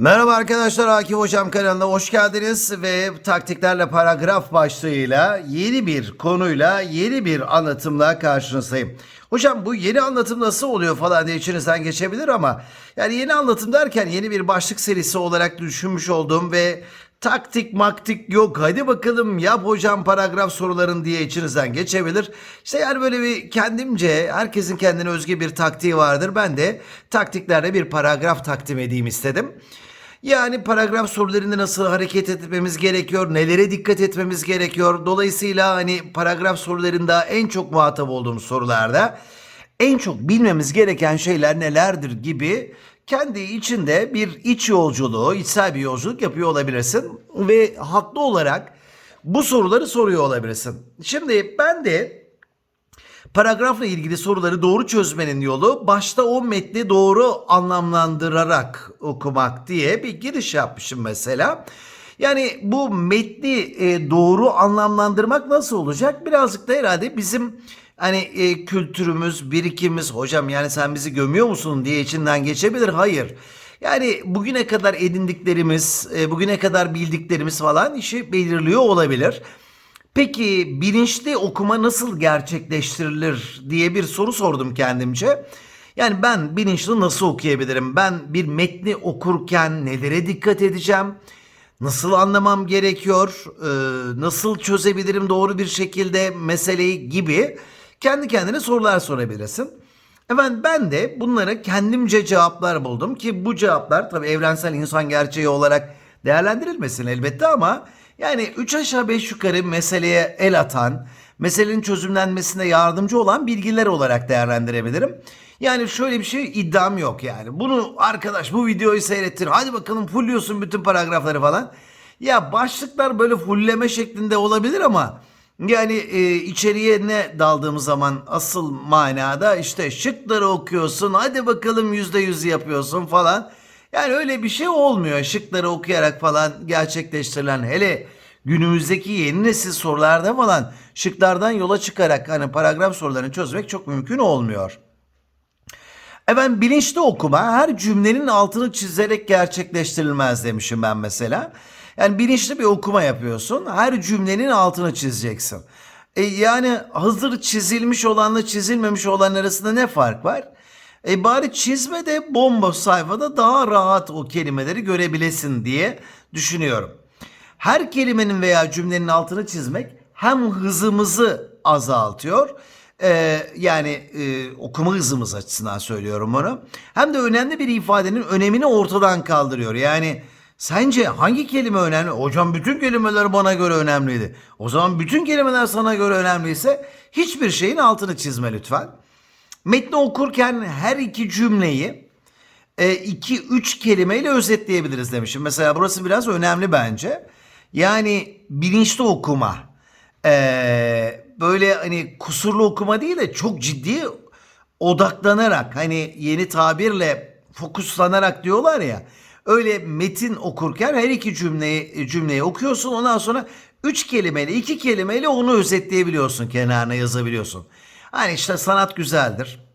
Merhaba arkadaşlar Akif Hocam kanalına hoş geldiniz ve taktiklerle paragraf başlığıyla yeni bir konuyla yeni bir anlatımla karşınızdayım. Hocam bu yeni anlatım nasıl oluyor falan diye içinizden geçebilir ama yani yeni anlatım derken yeni bir başlık serisi olarak düşünmüş olduğum ve taktik maktik yok hadi bakalım yap hocam paragraf soruların diye içinizden geçebilir. İşte yani böyle bir kendimce herkesin kendine özgü bir taktiği vardır. Ben de taktiklerle bir paragraf takdim edeyim istedim. Yani paragraf sorularında nasıl hareket etmemiz gerekiyor, nelere dikkat etmemiz gerekiyor. Dolayısıyla hani paragraf sorularında en çok muhatap olduğumuz sorularda en çok bilmemiz gereken şeyler nelerdir gibi kendi içinde bir iç yolculuğu, içsel bir yolculuk yapıyor olabilirsin ve haklı olarak bu soruları soruyor olabilirsin. Şimdi ben de Paragrafla ilgili soruları doğru çözmenin yolu başta o metni doğru anlamlandırarak okumak diye bir giriş yapmışım mesela. Yani bu metni e, doğru anlamlandırmak nasıl olacak? Birazcık da herhalde bizim hani e, kültürümüz, birikimimiz hocam yani sen bizi gömüyor musun diye içinden geçebilir. Hayır. Yani bugüne kadar edindiklerimiz, e, bugüne kadar bildiklerimiz falan işi belirliyor olabilir. Peki bilinçli okuma nasıl gerçekleştirilir diye bir soru sordum kendimce. Yani ben bilinçli nasıl okuyabilirim? Ben bir metni okurken nelere dikkat edeceğim? Nasıl anlamam gerekiyor? Ee, nasıl çözebilirim doğru bir şekilde meseleyi gibi kendi kendine sorular sorabilirsin. Efendim ben de bunlara kendimce cevaplar buldum ki bu cevaplar tabii evrensel insan gerçeği olarak değerlendirilmesin elbette ama yani 3 aşağı 5 yukarı meseleye el atan, meselenin çözümlenmesine yardımcı olan bilgiler olarak değerlendirebilirim. Yani şöyle bir şey iddiam yok yani. Bunu arkadaş bu videoyu seyrettir. Hadi bakalım fulluyorsun bütün paragrafları falan. Ya başlıklar böyle fulleme şeklinde olabilir ama yani e, içeriye ne daldığımız zaman asıl manada işte şıkları okuyorsun. Hadi bakalım yüzde yüz yapıyorsun falan. Yani öyle bir şey olmuyor. Şıkları okuyarak falan gerçekleştirilen hele günümüzdeki yeni nesil sorularda falan şıklardan yola çıkarak hani paragraf sorularını çözmek çok mümkün olmuyor. Efendim bilinçli okuma her cümlenin altını çizerek gerçekleştirilmez demişim ben mesela. Yani bilinçli bir okuma yapıyorsun. Her cümlenin altını çizeceksin. E yani hazır çizilmiş olanla çizilmemiş olan arasında ne fark var? E bari çizme de bomboş sayfada daha rahat o kelimeleri görebilesin diye düşünüyorum. Her kelimenin veya cümlenin altını çizmek hem hızımızı azaltıyor ee, yani e, okuma hızımız açısından söylüyorum bunu. Hem de önemli bir ifadenin önemini ortadan kaldırıyor. Yani sence hangi kelime önemli? Hocam bütün kelimeler bana göre önemliydi. O zaman bütün kelimeler sana göre önemliyse hiçbir şeyin altını çizme lütfen. Metni okurken her iki cümleyi e, iki üç kelimeyle özetleyebiliriz demişim. Mesela burası biraz önemli bence. Yani bilinçli okuma. E, böyle hani kusurlu okuma değil de çok ciddi odaklanarak hani yeni tabirle fokuslanarak diyorlar ya. Öyle metin okurken her iki cümleyi cümleyi okuyorsun ondan sonra üç kelimeyle iki kelimeyle onu özetleyebiliyorsun kenarına yazabiliyorsun. Hani işte sanat güzeldir.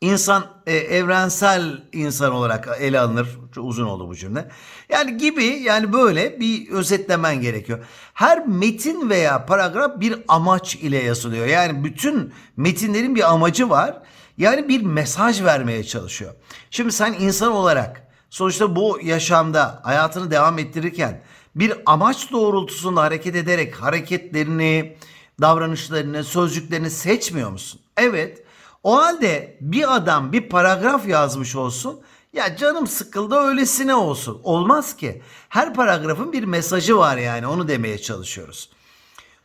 İnsan e, evrensel insan olarak ele alınır. Çok uzun oldu bu cümle. Yani gibi yani böyle bir özetlemen gerekiyor. Her metin veya paragraf bir amaç ile yazılıyor. Yani bütün metinlerin bir amacı var. Yani bir mesaj vermeye çalışıyor. Şimdi sen insan olarak sonuçta bu yaşamda hayatını devam ettirirken bir amaç doğrultusunda hareket ederek hareketlerini, davranışlarını, sözcüklerini seçmiyor musun? Evet. O halde bir adam bir paragraf yazmış olsun. Ya canım sıkıldı öylesine olsun. Olmaz ki. Her paragrafın bir mesajı var yani onu demeye çalışıyoruz.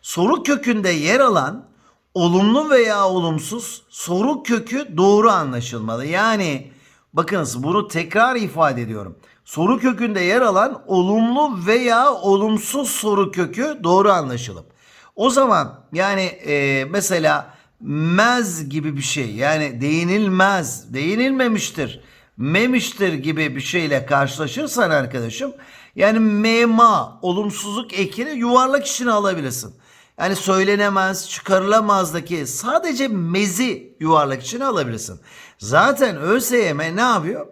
Soru kökünde yer alan olumlu veya olumsuz soru kökü doğru anlaşılmalı. Yani bakınız bunu tekrar ifade ediyorum. Soru kökünde yer alan olumlu veya olumsuz soru kökü doğru anlaşılıp. O zaman yani e, mesela mez gibi bir şey yani değinilmez, değinilmemiştir, memiştir gibi bir şeyle karşılaşırsan arkadaşım yani mema olumsuzluk ekini yuvarlak içine alabilirsin. Yani söylenemez, çıkarılamazdaki sadece mezi yuvarlak içine alabilirsin. Zaten ÖSYM ne yapıyor?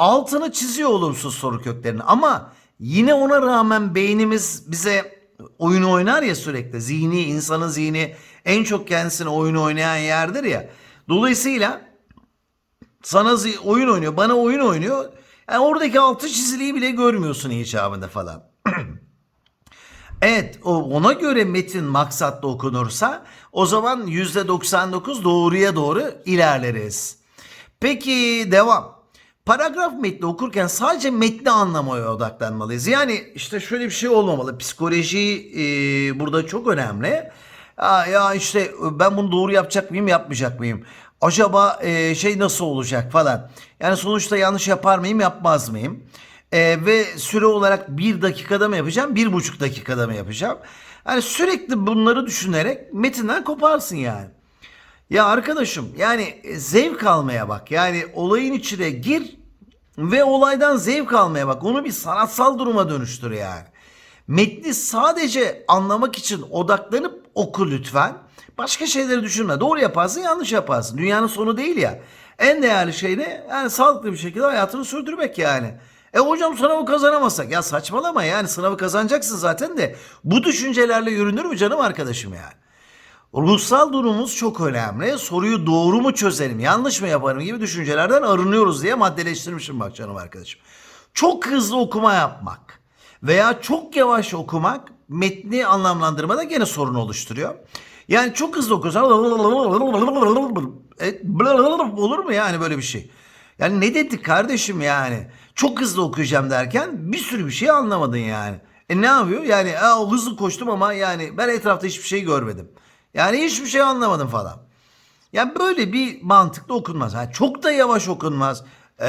altını çiziyor olumsuz soru köklerini ama yine ona rağmen beynimiz bize oyun oynar ya sürekli. Zihni, insanın zihni en çok kendisine oyun oynayan yerdir ya. Dolayısıyla sana oyun oynuyor, bana oyun oynuyor. Yani oradaki altı çiziliği bile görmüyorsun icabında falan. Evet ona göre metin maksatlı okunursa o zaman %99 doğruya doğru ilerleriz. Peki devam. Paragraf metni okurken sadece metni anlamaya odaklanmalıyız. Yani işte şöyle bir şey olmamalı. Psikoloji e, burada çok önemli. Ya, ya işte ben bunu doğru yapacak mıyım yapmayacak mıyım? Acaba e, şey nasıl olacak falan. Yani sonuçta yanlış yapar mıyım yapmaz mıyım? Ee, ve süre olarak bir dakikada mı yapacağım, bir buçuk dakikada mı yapacağım? Yani sürekli bunları düşünerek metinden koparsın yani. Ya arkadaşım yani e, zevk almaya bak. Yani olayın içine gir ve olaydan zevk almaya bak. Onu bir sanatsal duruma dönüştür yani. Metni sadece anlamak için odaklanıp oku lütfen. Başka şeyleri düşünme. Doğru yaparsın, yanlış yaparsın. Dünyanın sonu değil ya. En değerli şey ne? Yani sağlıklı bir şekilde hayatını sürdürmek yani. E hocam sınavı kazanamazsak. Ya saçmalama yani sınavı kazanacaksın zaten de. Bu düşüncelerle yürünür mü canım arkadaşım yani? Ruhsal durumumuz çok önemli. Soruyu doğru mu çözerim, yanlış mı yaparım gibi düşüncelerden arınıyoruz diye maddeleştirmişim bak canım arkadaşım. Çok hızlı okuma yapmak veya çok yavaş okumak metni anlamlandırmada gene sorun oluşturuyor. Yani çok hızlı okursan olur mu yani böyle bir şey? Yani ne dedik kardeşim yani? Çok hızlı okuyacağım derken bir sürü bir şey anlamadın yani. E ne yapıyor? Yani Aa, hızlı koştum ama yani ben etrafta hiçbir şey görmedim. Yani hiçbir şey anlamadım falan. Yani böyle bir mantıkla okunmaz. Ha, çok da yavaş okunmaz. Eee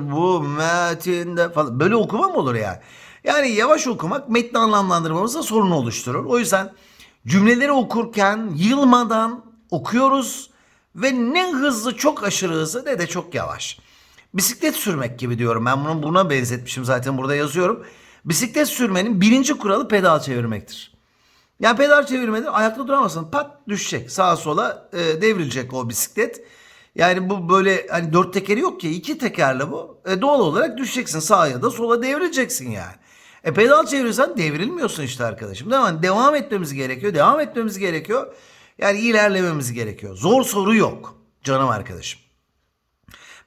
bu metinde falan. Böyle okuma mı olur yani? Yani yavaş okumak metni anlamlandırmamızda sorun oluşturur. O yüzden cümleleri okurken yılmadan okuyoruz ve ne hızlı çok aşırı hızlı ne de çok yavaş. Bisiklet sürmek gibi diyorum. Ben bunu buna benzetmişim zaten burada yazıyorum. Bisiklet sürmenin birinci kuralı pedal çevirmektir. Yani pedal çevirmeden ayakta duramazsın. Pat düşecek. Sağa sola e, devrilecek o bisiklet. Yani bu böyle hani dört tekeri yok ki iki tekerli bu. E, doğal olarak düşeceksin sağa ya da sola devrileceksin yani. E pedal çevirirsen devrilmiyorsun işte arkadaşım. Devam, devam etmemiz gerekiyor. Devam etmemiz gerekiyor. Yani ilerlememiz gerekiyor. Zor soru yok canım arkadaşım.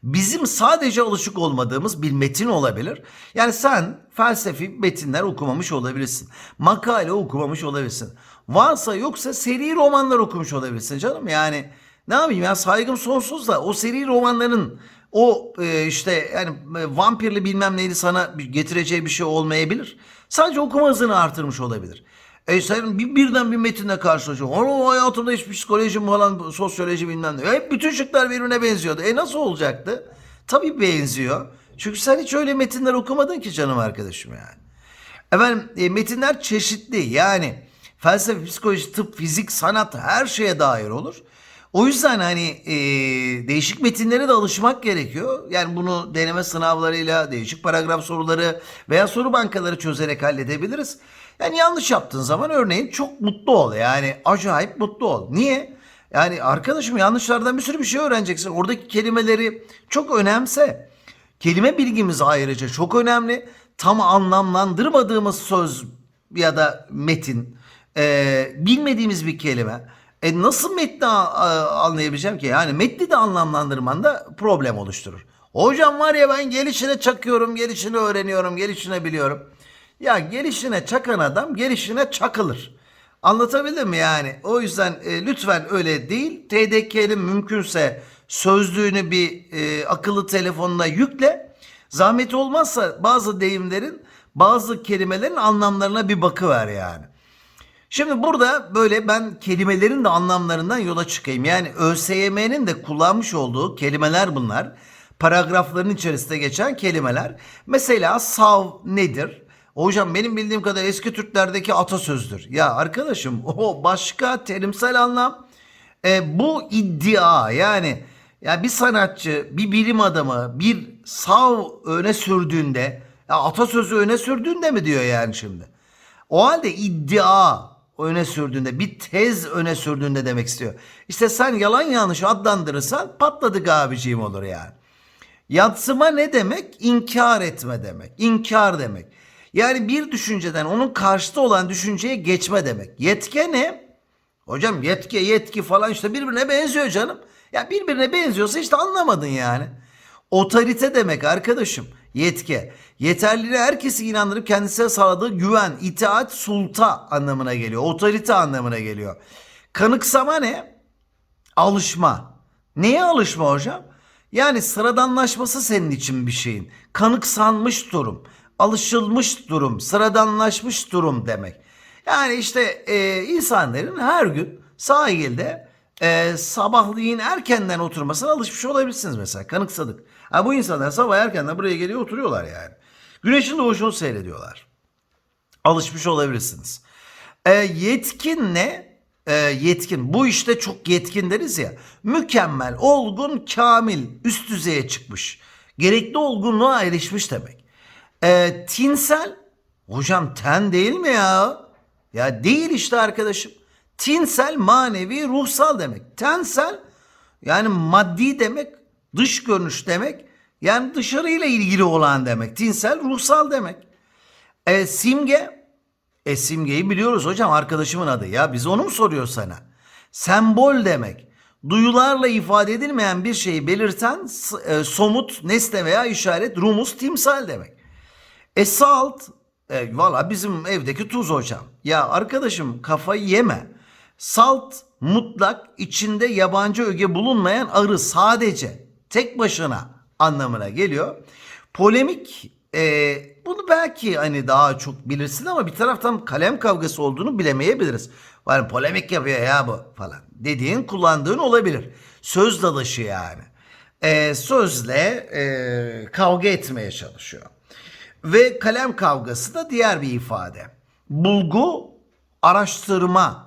Bizim sadece alışık olmadığımız bir metin olabilir. Yani sen felsefi metinler okumamış olabilirsin. Makale okumamış olabilirsin. Varsa yoksa seri romanlar okumuş olabilirsin canım. Yani ne yapayım ya saygım sonsuz da o seri romanların o e, işte yani e, vampirli bilmem neydi sana getireceği bir şey olmayabilir. Sadece okuma hızını artırmış olabilir. E sen bir, birden bir metinle karşılaşıyorsun. Onun hayatımda hiç psikoloji falan, sosyoloji bilmem ne. Hep bütün şıklar birbirine benziyordu. E nasıl olacaktı? Tabii benziyor. Çünkü sen hiç öyle metinler okumadın ki canım arkadaşım yani. Efendim e, metinler çeşitli. Yani felsefe, psikoloji, tıp, fizik, sanat her şeye dair olur. O yüzden hani e, değişik metinlere de alışmak gerekiyor. Yani bunu deneme sınavlarıyla, değişik paragraf soruları veya soru bankaları çözerek halledebiliriz. Yani yanlış yaptığın zaman örneğin çok mutlu ol. Yani acayip mutlu ol. Niye? Yani arkadaşım yanlışlardan bir sürü bir şey öğreneceksin. Oradaki kelimeleri çok önemse. Kelime bilgimiz ayrıca çok önemli. Tam anlamlandırmadığımız söz ya da metin, e, bilmediğimiz bir kelime. E nasıl metni anlayabileceğim ki? Yani metni de anlamlandırmanda problem oluşturur. Hocam var ya ben gelişine çakıyorum, gelişini öğreniyorum, gelişine biliyorum. Ya gelişine çakan adam gelişine çakılır. Anlatabildim mi yani? O yüzden e, lütfen öyle değil. TDK'nin mümkünse sözlüğünü bir e, akıllı telefonuna yükle. Zahmet olmazsa bazı deyimlerin, bazı kelimelerin anlamlarına bir bakıver yani. Şimdi burada böyle ben kelimelerin de anlamlarından yola çıkayım. Yani ÖSYM'nin de kullanmış olduğu kelimeler bunlar. Paragrafların içerisinde geçen kelimeler. Mesela sav nedir? Hocam benim bildiğim kadar eski Türklerdeki atasözdür. Ya arkadaşım o başka terimsel anlam. E, bu iddia yani ya bir sanatçı, bir bilim adamı bir sav öne sürdüğünde ya atasözü öne sürdüğünde mi diyor yani şimdi? O halde iddia öne sürdüğünde, bir tez öne sürdüğünde demek istiyor. İşte sen yalan yanlış adlandırırsan patladık abiciğim olur yani. Yatsıma ne demek? İnkar etme demek. İnkar demek. Yani bir düşünceden onun karşıtı olan düşünceye geçme demek. Yetke ne? Hocam yetki yetki falan işte birbirine benziyor canım. Ya birbirine benziyorsa işte anlamadın yani. Otorite demek arkadaşım. Yetki. Yeterliliğe herkesi inandırıp kendisine sağladığı güven, itaat, sulta anlamına geliyor. Otorite anlamına geliyor. Kanıksama ne? Alışma. Neye alışma hocam? Yani sıradanlaşması senin için bir şeyin. Kanıksanmış durum, alışılmış durum, sıradanlaşmış durum demek. Yani işte e, insanların her gün sahilde e, sabahleyin erkenden oturmasına alışmış olabilirsiniz mesela. Kanıksadık. Ha, bu insanlar sabah erkenden buraya geliyor oturuyorlar yani. Güneşin doğuşunu seyrediyorlar. Alışmış olabilirsiniz. E, yetkin ne? E, yetkin. Bu işte çok yetkin deriz ya. Mükemmel, olgun, kamil, üst düzeye çıkmış. Gerekli olgunluğa erişmiş demek. E, tinsel. Hocam ten değil mi ya? Ya değil işte arkadaşım. Tinsel manevi ruhsal demek. Tensel yani maddi demek, dış görünüş demek. Yani dışarıyla ilgili olan demek. Tinsel ruhsal demek. E, simge e simgeyi biliyoruz hocam arkadaşımın adı. Ya biz onu mu soruyoruz sana? Sembol demek. Duyularla ifade edilmeyen bir şeyi belirten e, somut nesne veya işaret rumuz timsal demek. E salt e, valla bizim evdeki tuz hocam. Ya arkadaşım kafayı yeme. Salt mutlak içinde yabancı öge bulunmayan arı sadece tek başına anlamına geliyor. Polemik e, bunu belki hani daha çok bilirsin ama bir taraftan kalem kavgası olduğunu bilemeyebiliriz. Yani polemik yapıyor ya bu falan dediğin kullandığın olabilir. Söz dalaşı yani. E, sözle e, kavga etmeye çalışıyor. Ve kalem kavgası da diğer bir ifade. Bulgu, araştırma,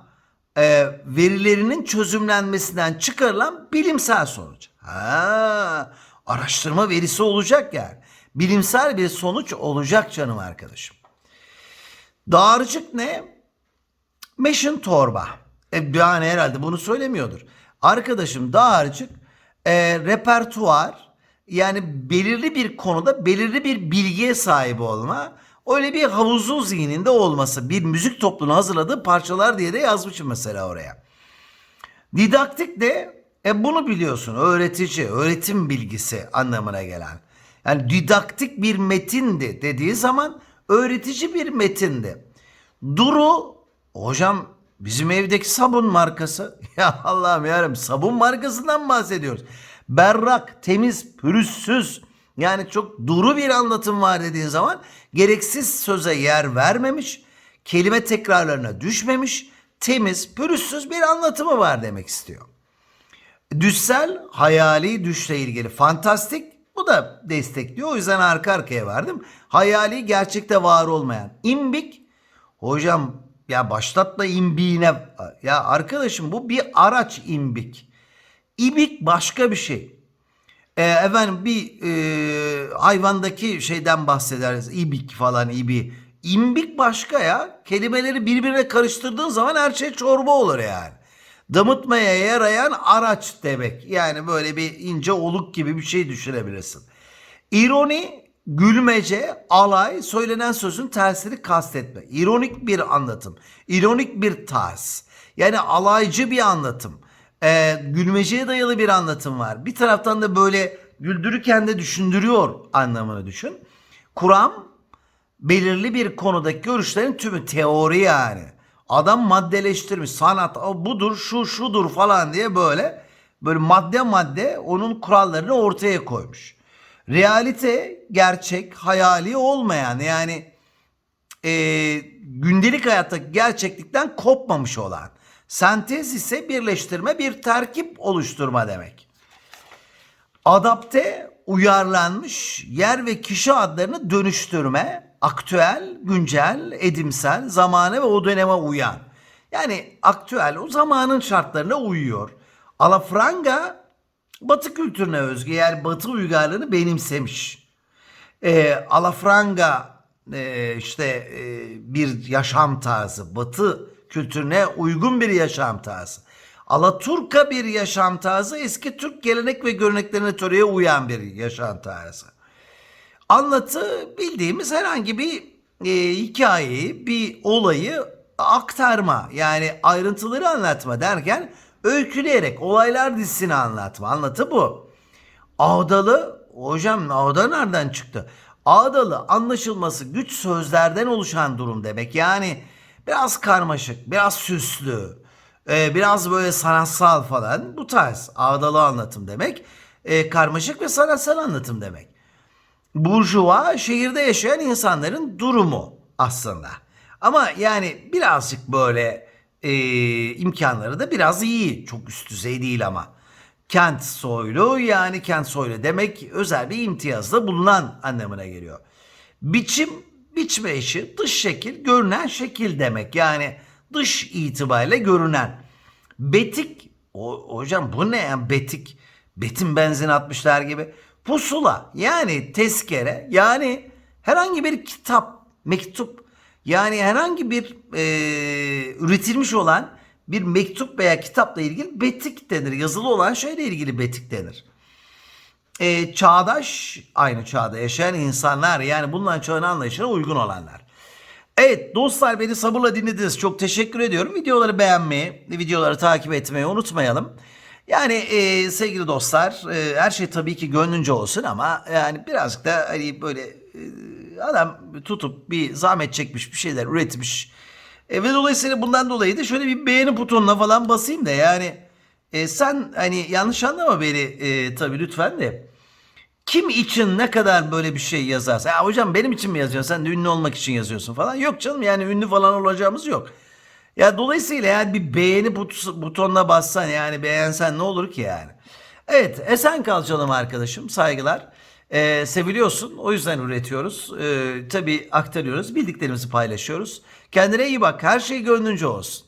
e, verilerinin çözümlenmesinden çıkarılan bilimsel sonuç. Ha, araştırma verisi olacak yani. Bilimsel bir sonuç olacak canım arkadaşım. Dağarcık ne? Meşin torba. E, yani herhalde bunu söylemiyordur. Arkadaşım dağarcık e, repertuar yani belirli bir konuda belirli bir bilgiye sahip olma öyle bir havuzun zihninde olması bir müzik topluluğu hazırladığı parçalar diye de yazmışım mesela oraya. Didaktik de e bunu biliyorsun öğretici, öğretim bilgisi anlamına gelen. Yani didaktik bir metindi dediği zaman öğretici bir metindi. Duru hocam bizim evdeki sabun markası. Ya Allah'ım yarım sabun markasından bahsediyoruz. Berrak, temiz, pürüzsüz. Yani çok duru bir anlatım var dediğin zaman gereksiz söze yer vermemiş, kelime tekrarlarına düşmemiş, temiz, pürüzsüz bir anlatımı var demek istiyor. Düşsel, hayali düşle ilgili fantastik bu da destekliyor. O yüzden arka arkaya verdim. Hayali gerçekte var olmayan. İmbik hocam ya başlatma imbiğine. Ya arkadaşım bu bir araç imbik. İbik başka bir şey. E, efendim bir e, hayvandaki şeyden bahsederiz. İbik falan ibi. İmbik başka ya. Kelimeleri birbirine karıştırdığın zaman her şey çorba olur yani. Damıtmaya yarayan araç demek. Yani böyle bir ince oluk gibi bir şey düşünebilirsin. İroni, gülmece, alay, söylenen sözün tersini kastetme. İronik bir anlatım. İronik bir tarz. Yani alaycı bir anlatım. Ee, gülmeceye dayalı bir anlatım var. Bir taraftan da böyle güldürürken de düşündürüyor anlamını düşün. Kuram belirli bir konudaki görüşlerin tümü teori yani. Adam maddeleştirmiş sanat budur şu şudur falan diye böyle böyle madde madde onun kurallarını ortaya koymuş. Realite gerçek hayali olmayan yani e, gündelik hayattaki gerçeklikten kopmamış olan. Sentez ise birleştirme bir terkip oluşturma demek. Adapte, uyarlanmış yer ve kişi adlarını dönüştürme, aktüel, güncel, edimsel, zamane ve o döneme uyan. Yani aktüel o zamanın şartlarına uyuyor. Alafranga Batı kültürüne özgü yani Batı uygarlığını benimsemiş. E, alafranga e, işte e, bir yaşam tarzı, Batı kültürüne uygun bir yaşam tarzı. Alaturka bir yaşam tarzı eski Türk gelenek ve göreneklerine töreye uyan bir yaşam tarzı. Anlatı bildiğimiz herhangi bir e, hikayeyi, bir olayı aktarma yani ayrıntıları anlatma derken öyküleyerek olaylar dizisini anlatma. Anlatı bu. Ağdalı, hocam ağda nereden çıktı? Ağdalı anlaşılması güç sözlerden oluşan durum demek. Yani biraz karmaşık, biraz süslü, e, biraz böyle sanatsal falan bu tarz ağdalı anlatım demek. E, karmaşık ve sanatsal anlatım demek. Burjuva şehirde yaşayan insanların durumu aslında. Ama yani birazcık böyle e, imkanları da biraz iyi. Çok üst düzey değil ama. Kent soylu yani kent soylu demek özel bir imtiyazda bulunan anlamına geliyor. Biçim, biçme işi, dış şekil, görünen şekil demek. Yani dış itibariyle görünen. Betik, o, hocam bu ne ya betik? Betin benzin atmışlar gibi. Pusula yani tezkere yani herhangi bir kitap, mektup yani herhangi bir e, üretilmiş olan bir mektup veya kitapla ilgili betik denir. Yazılı olan şeyle ilgili betik denir. E, çağdaş, aynı çağda yaşayan insanlar yani bundan çağın anlayışına uygun olanlar. Evet dostlar beni sabırla dinlediniz. Çok teşekkür ediyorum. Videoları beğenmeyi, videoları takip etmeyi unutmayalım. Yani e, sevgili dostlar e, her şey tabii ki gönlünce olsun ama yani birazcık da hani böyle e, adam tutup bir zahmet çekmiş bir şeyler üretmiş. E, ve dolayısıyla bundan dolayı da şöyle bir beğeni butonuna falan basayım da yani e, sen hani yanlış anlama beni e, tabii lütfen de kim için ne kadar böyle bir şey yazarsa ya hocam benim için mi yazıyorsun sen ünlü olmak için yazıyorsun falan yok canım yani ünlü falan olacağımız yok. Ya dolayısıyla yani bir beğeni but- butonuna bassan yani beğensen ne olur ki yani. Evet esen kal canım arkadaşım saygılar. Ee, seviliyorsun o yüzden üretiyoruz. Ee, tabii aktarıyoruz bildiklerimizi paylaşıyoruz. Kendine iyi bak her şey gönlünce olsun.